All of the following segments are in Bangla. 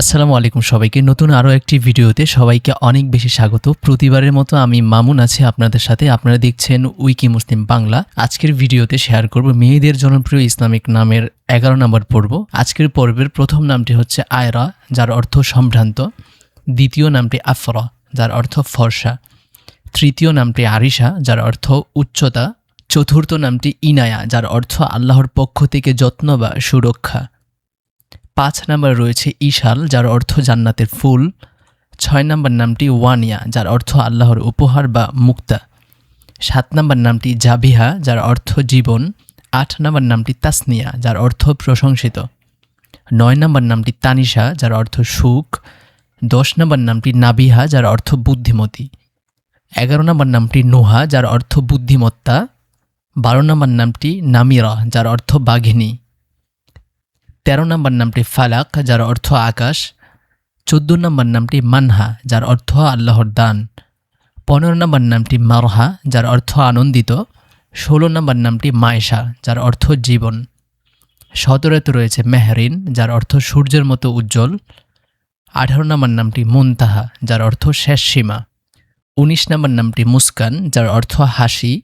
আসসালামু আলাইকুম সবাইকে। নতুন আরও একটি ভিডিওতে সবাইকে অনেক বেশি স্বাগত। প্রতিবারের মতো আমি মামুন আছি আপনাদের সাথে। আপনারা দেখছেন উইকি মুসলিম বাংলা। আজকের ভিডিওতে শেয়ার করব মেয়েদের জনপ্রিয় ইসলামিক নামের এগারো নম্বর পর্ব। আজকের পর্বের প্রথম নামটি হচ্ছে আয়রা, যার অর্থ সম্ভ্রান্ত। দ্বিতীয় নামটি আফরা, যার অর্থ ফর্সা। তৃতীয় নামটি আরিশা, যার অর্থ উচ্চতা। চতুর্থ নামটি ইনায়া, যার অর্থ আল্লাহর পক্ষ থেকে যত্ন বা সুরক্ষা। পাঁচ নাম্বার রয়েছে ইশাল যার অর্থ জান্নাতের ফুল। ছয় নাম্বার নামটি ওয়ানিয়া, যার অর্থ আল্লাহর উপহার বা মুক্তা। সাত নাম্বার নামটি জাবিহা, যার অর্থ জীবন। আট নাম্বার নামটি তাসনিয়া, যার অর্থ প্রশংসিত। নয় নাম্বার নামটি তানিশা, যার অর্থ সুখ। দশ নম্বর নামটি নাবিহা, যার অর্থ বুদ্ধিমতী। এগারো নম্বর নামটি নোহা, যার অর্থ বুদ্ধিমত্তা। বারো নম্বর নামটি নামিরা, যার অর্থ বাঘিনী। তেরো নম্বর নামটি ফালাক, যার অর্থ আকাশ। চোদ্দ নম্বর নামটি মানহা, যার অর্থ আল্লাহর দান। পনেরো নম্বর নামটি মারহা, যার অর্থ আনন্দিত। ষোলো নম্বর নামটি মায়েশা, যার অর্থ জীবন। সতেরোতে রয়েছে মেহরিন, যার অর্থ সূর্যের মতো উজ্জ্বল। আঠারো নম্বর নামটি মুনতাহা, যার অর্থ শেষ সীমা। উনিশ নম্বর নামটি মুস্কান, যার অর্থ হাসি।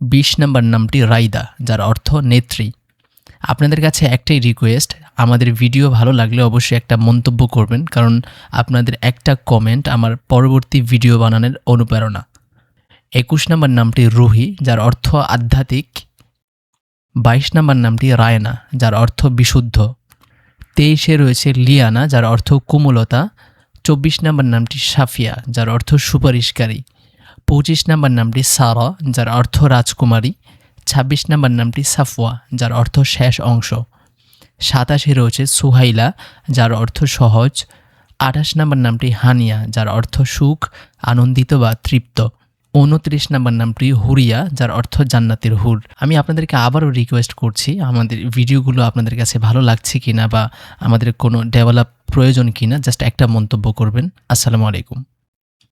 বিশ নম্বর নামটি রাইদা, যার অর্থ নেত্রী। আপনাদের কাছে একটাই রিকোয়েস্ট আমাদের ভিডিও ভালো লাগলে অবশ্যই একটা মন্তব্য করবেন, কারণ আপনাদের একটা কমেন্ট আমার পরবর্তী ভিডিও বানানোর অনুপ্রেরণা। একুশ নম্বর নামটি রুহি, যার অর্থ আধ্যাত্মিক। বাইশ নম্বর নামটি রায়না, যার অর্থ বিশুদ্ধ। তেইশে রয়েছে লিয়ানা, যার অর্থ কুমলতা। চব্বিশ নম্বর নামটি সাফিয়া, যার অর্থ সুপারিশকারী। পঁচিশ নম্বর নামটি সারা, যার অর্থ রাজকুমারী। ছাব্বিশ নম্বর নামটি সাফওয়া, যার অর্থ শেষ অংশ। সাতাশে রয়েছে সুহাইলা, যার অর্থ সহজ। আঠাশ নম্বর নামটি হানিয়া, যার অর্থ সুখ, আনন্দিত বা তৃপ্ত। উনত্রিশ নম্বর নামটি হুরিয়া, যার অর্থ জান্নাতের হুর। আমি আপনাদেরকে আবারও রিকোয়েস্ট করছি, আমাদের ভিডিওগুলো আপনাদের কাছে ভালো লাগছে কিনা বা আমাদের কোনো ডেভেলপ প্রয়োজন কিনা জাস্ট একটা মন্তব্য করবেন। আসসালামু আলাইকুম।